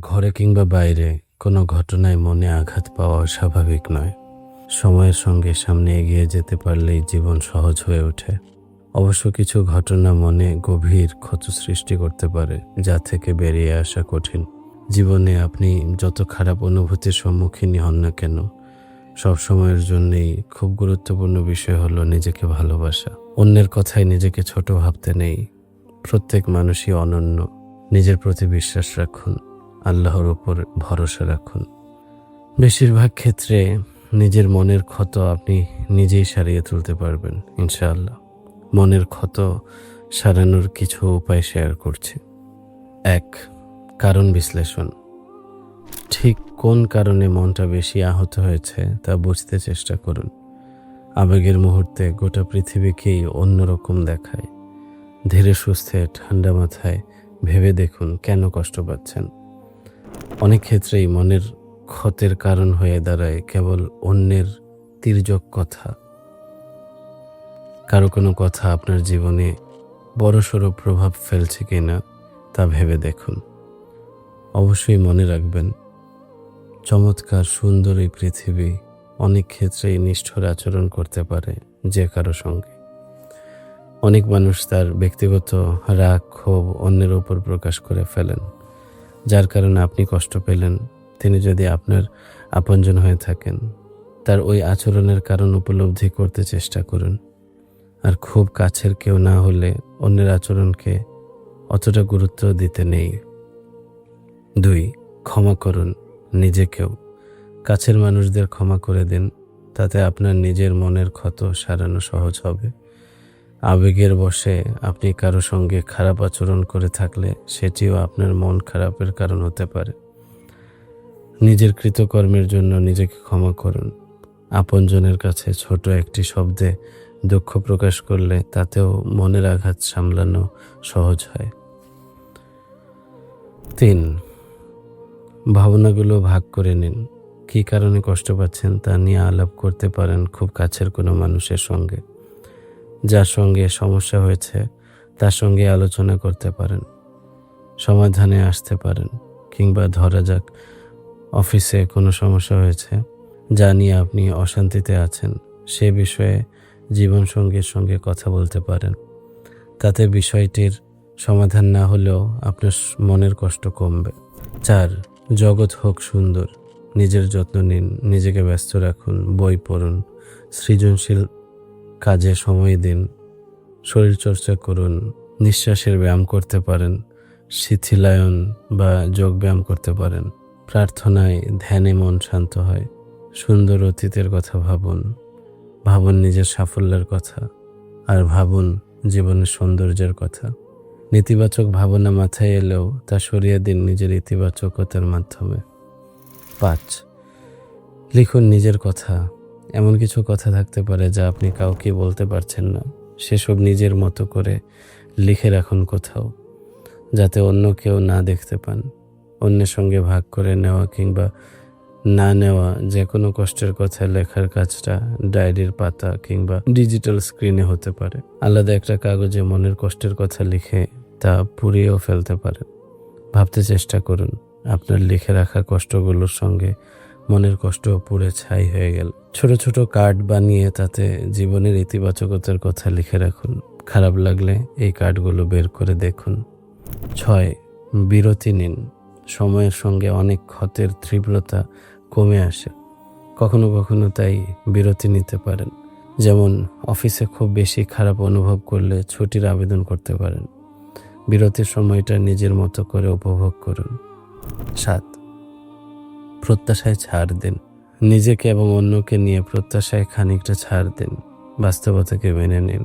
ঘরে কিংবা বাইরে কোনো ঘটনায় মনে আঘাত পাওয়া স্বাভাবিক নয়। সময়ের সঙ্গে সামনে এগিয়ে যেতে পারলেই জীবন সহজ হয়ে ওঠে। অবশ্য কিছু ঘটনা মনে গভীর ক্ষত সৃষ্টি করতে পারে, যা থেকে বেরিয়ে আসা কঠিন। জীবনে আপনি যত খারাপ অনুভূতির সম্মুখীনই হন না কেন, সব সময়ের জন্যেই খুব গুরুত্বপূর্ণ বিষয় হলো নিজেকে ভালোবাসা। অন্যের কথায় নিজেকে ছোট ভাবতে নেই। প্রত্যেক মানুষই অনন্য। নিজের প্রতি বিশ্বাস রাখুন। আল্লাহর ওপর ভরসা রাখুন। বেশিরভাগ ক্ষেত্রে নিজের মনের ক্ষত আপনি নিজেই সারিয়ে তুলতে পারবেন, ইনশাআল্লাহ। মনের ক্ষত সারানোর কিছু উপায় শেয়ার করছি। এক, কারণ বিশ্লেষণ। ঠিক কোন কারণে মনটা বেশি আহত হয়েছে তা বুঝতে চেষ্টা করুন। আবেগের মুহূর্তে গোটা পৃথিবীকেই অন্যরকম দেখায়। ধীরে সুস্থে ঠান্ডা মাথায় ভেবে দেখুন কেন কষ্ট পাচ্ছেন। অনেক ক্ষেত্রেই মনের ক্ষতের কারণ হয়ে দাঁড়ায় কেবল অন্যের তির্যক কথা। কারও কোনো কথা আপনার জীবনে বড়সড় প্রভাব ফেলছে কিনা তা ভেবে দেখুন। অবশ্যই মনে রাখবেন, চমৎকার, সুন্দর এই পৃথিবী অনেক ক্ষেত্রেই নিষ্ঠুর আচরণ করতে পারে যে কারও সঙ্গে। অনেক মানুষ তার ব্যক্তিগত রাগ, ক্ষোভ অন্যের উপর প্রকাশ করে ফেলেন। যার কারণে আপনি কষ্ট পেলেন, তিনি যদি আপনার আপনজন হয়ে থাকেন, তার ওই আচরণের কারণ উপলব্ধি করতে চেষ্টা করুন। আর খুব কাছের কেউ না হলে অন্যের আচরণকে অতটা গুরুত্ব দিতে নেই। দুই, ক্ষমা করুন নিজেকেও। কাছের মানুষদের ক্ষমা করে দিন, তাতে আপনার নিজের মনের ক্ষত সারানো সহজ হবে। আবেগের বশে আপনি কারও সঙ্গে খারাপ আচরণ করে থাকলে সেটিও আপনার মন খারাপের কারণ হতে পারে। নিজের কৃতকর্মের জন্য নিজেকে ক্ষমা করুন। আপনজনের কাছে ছোট একটি শব্দে দুঃখ প্রকাশ করলে তাতেও মনের আঘাত সামলানো সহজ হয়। তিন, ভাবনাগুলো ভাগ করে নিন। কী কারণে কষ্ট পাচ্ছেন তা নিয়ে আলাপ করতে পারেন খুব কাছের কোনো মানুষের সঙ্গে। যার সঙ্গে সমস্যা হয়েছে, তার সঙ্গে আলোচনা করতে পারেন, সমাধানে আসতে পারেন, কিংবা ধরা যাক অফিসে কোনো সমস্যা হয়েছে, যা নিয়ে আপনি অশান্তিতে আছেন, সে বিষয়ে জীবনসঙ্গীর সঙ্গে কথা বলতে পারেন। তাতে বিষয়টির সমাধান না হলেও আপনার মনের কষ্ট কমবে। চার, জগৎ হোক সুন্দর, নিজের যত্ন নিন, নিজেকে ব্যস্ত রাখুন, বই পড়ুন, সৃজনশীল কাজে সময় দিন, শরীরচর্চা করুন, নিঃশ্বাসের ব্যায়াম করতে পারেন, শিথিলায়ন বা যোগ ব্যায়াম করতে পারেন। প্রার্থনায় ধ্যানে মন শান্ত হয়, সুন্দর অতীতের কথা ভাবুন ভাবুন নিজের সাফল্যের কথা, আর ভাবুন জীবনের সৌন্দর্যের কথা। নেতিবাচক ভাবনা মাথায় এলেও তা সরিয়ে দিন নিজের ইতিবাচকতার মাধ্যমে। পাঁচ, লিখুন নিজের কথা এমন কিছু কথা থাকতে পারে যা আপনি কাউকে বলতে পারছেন না। সেসব নিজের মতো করে লিখে রাখুন কোথাও, যাতে অন্য কেউ না দেখতে পান। অন্যের সঙ্গে ভাগ করে নেওয়া কিংবা না নেওয়া যে কোনো কষ্টের কথা লেখার কাজটা ডায়েরির পাতা কিংবা ডিজিটাল স্ক্রিনে হতে পারে। আলাদা একটা কাগজে মনের কষ্টের কথা লিখে তা পুড়িয়েও ফেলতে পারেন। ভাবতে চেষ্টা করুন, আপনার লিখে রাখা কষ্টগুলোর সঙ্গে মনের কষ্ট পুড়ে ছাই হয়ে গেল। ছোট ছোট কার্ড বানিয়ে তাতে জীবনের ইতিবাচকতার কথা লিখে রাখুন। খারাপ লাগলে এই কার্ডগুলো বের করে দেখুন। ছয়, বিরতি নিন। সময়ের সঙ্গে অনেক ক্ষতের তীব্রতা কমে আসে। কখনো কখনো তাই বিরতি নিতে পারেন। যেমন, অফিসে খুব বেশি খারাপ অনুভব করলে ছুটির আবেদন করতে পারেন। বিরতির সময়টা নিজের মতো করে উপভোগ করুন। সাত প্রত্যাশায় ছাড় দিন। নিজেকে এবং অন্যকে নিয়ে প্রত্যাশায় খানিকটা ছাড় দিন। বাস্তবতাকে মেনে নিন।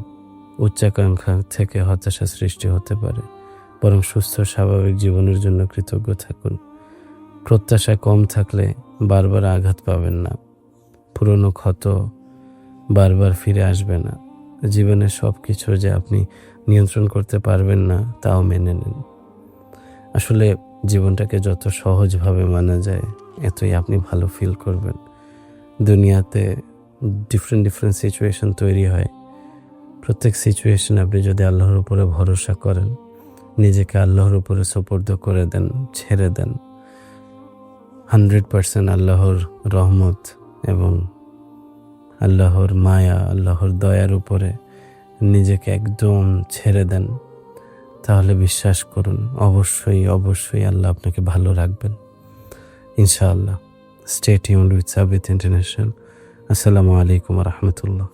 উচ্চাকাঙ্ক্ষা থেকে হতাশা সৃষ্টি হতে পারে। বরং সুস্থ, স্বাভাবিক জীবনের জন্য কৃতজ্ঞ থাকুন। প্রত্যাশা কম থাকলে বারবার আঘাত পাবেন না। পুরনো ক্ষত বারবার ফিরে আসবে না। জীবনের সব কিছু যে আপনি নিয়ন্ত্রণ করতে পারবেন না, তাও মেনে নিন। আসলে জীবনটাকে যত সহজভাবে মানা যায়, এতই আপনি ভালো ফিল করবেন। দুনিয়াতে ডিফারেন্ট ডিফারেন্ট সিচুয়েশন তৈরি হয়। প্রত্যেক সিচুয়েশন আপনি যদি আল্লাহর উপরে ভরসা করেন, নিজেকে আল্লাহর উপরে সোপর্দ করে দেন, ছেড়ে দেন হান্ড্রেড পারসেন্ট আল্লাহর রহমত এবং আল্লাহর মায়া, আল্লাহর দয়ার উপরে নিজেকে একদম ছেড়ে দেন তাহলে বিশ্বাস করুন, অবশ্যই অবশ্যই আল্লাহ আপনাকে ভালো রাখবেন। ইনশাআল্লাহ। স্টেট ইউন উইথ সাবিত ইন্টারন্যাশনাল আসসালামু আলাইকুম রহমতুল্লাহ।